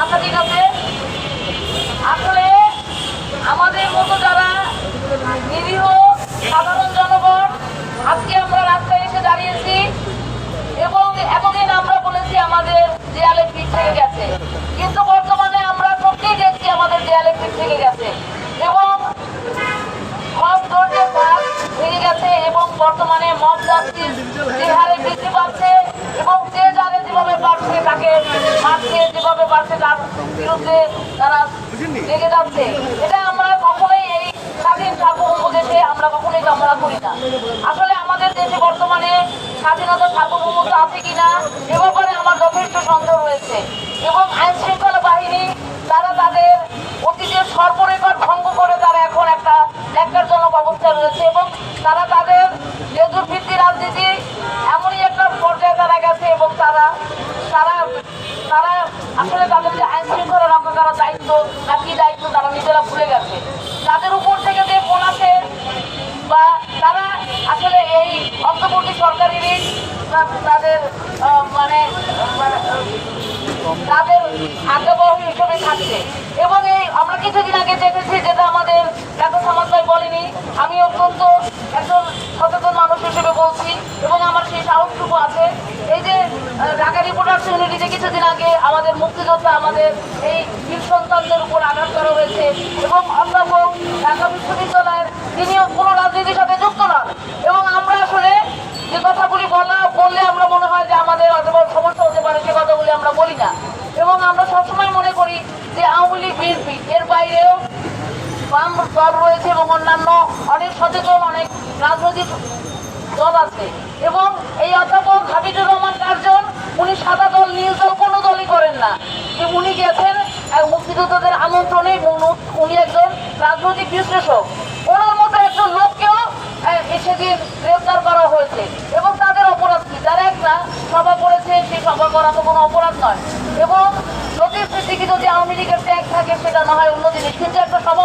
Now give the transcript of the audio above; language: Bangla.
Nakatiga pa পারছে তার বিরুদ্ধে তারা লেগে যাচ্ছে। এটা আমরা কখনোই এই স্বাধীন সার্বভৌম দেশে আমরা কখনোই কামনা করি না। আসলে আমাদের দেশে বর্তমানে স্বাধীনতা সার্বভৌমত্ব আছে কিনা এ ব্যাপারে আমার যথেষ্ট সন্দেহ রয়েছে। এবং আইন শৃঙ্খলা বাহিনী তারা তাদের অতীতের সর্বরেকর্ড ভঙ্গ করে তারা এখন একটা ন্যাক্কারজনক অবস্থায় রয়েছে এবং তারা তাদের লেজুর ভিত্তি রাজনীতি এমনই একটা পর্যায়ে তারা গেছে এবং তারা আসলে তাদের যে আইন শৃঙ্খলা রক্ষা করার দায়িত্ব নাকি দায়িত্ব তারা নিজেরা ভুলে গেছে। তাদের উপর থেকে যে ফোন আসে বা তারা আসলে এই অন্তর্বর্তী সরকারেরই তাদের মানে মানে, তাদের আজ্ঞাবহ হিসেবে থাকছে। এবং এই আমরা কিছুদিন আগে দেখেছি যেটা আমাদের সামাদ ভাই বলেনি, আমি অত্যন্ত একজন সচেতন মানুষ হিসেবে বলছি, এবং আমার সেই সাহসটুকু আছে। এই যে ঢাকা রিপোর্টার্স ইউনিটিতে কিছুদিন আগে আমাদের মুক্তিযোদ্ধা আমাদের এই বীর সন্তানদের উপর আঘাত করা হয়েছে, এবং অধ্যাপক ঢাকা বিশ্ববিদ্যালয়ের তিনিও কোনো রাজনীতির সাথে যুক্ত নন এবং আমরা আসলে যে কথাগুলি বলা, বললে আমরা মনে হয় যে আমাদের অত বড় সমস্যা হতে পারে, সে কথাগুলি আমরা বলি না। এবং আমরা সবসময় মনে করি যে আওয়ামী লীগ, বিএনপি, এর বাইরেও বাম দল রয়েছে এবং অন্যান্য অনেক সচেতন, অনেক রাজনৈতিক দল আছে। এবং এই অধ্যাপক হাবিজুর রহমান কার্জন, উনি সাদা দল, নীল দল, কোনো দলই করেন না। উনি গেছেন মুক্তিযোদ্ধাদের আমন্ত্রণে, উনি- একজন রাজনৈতিক বিশ্লেষক। ওনার মতো একজন লোককেও সেদিন গ্রেফতার করা হয়েছে। এবং তাদের অপরাধ কি? তারা একটা সভা করেছে, সেই সভা করা তো কোনো অপরাধ নয়। এবং সিদ্দিকি যদি আওয়ামী লীগের ট্যাগ থাকে সেটা না হয় অন্য জিনিস। কিন্তু একটা সভা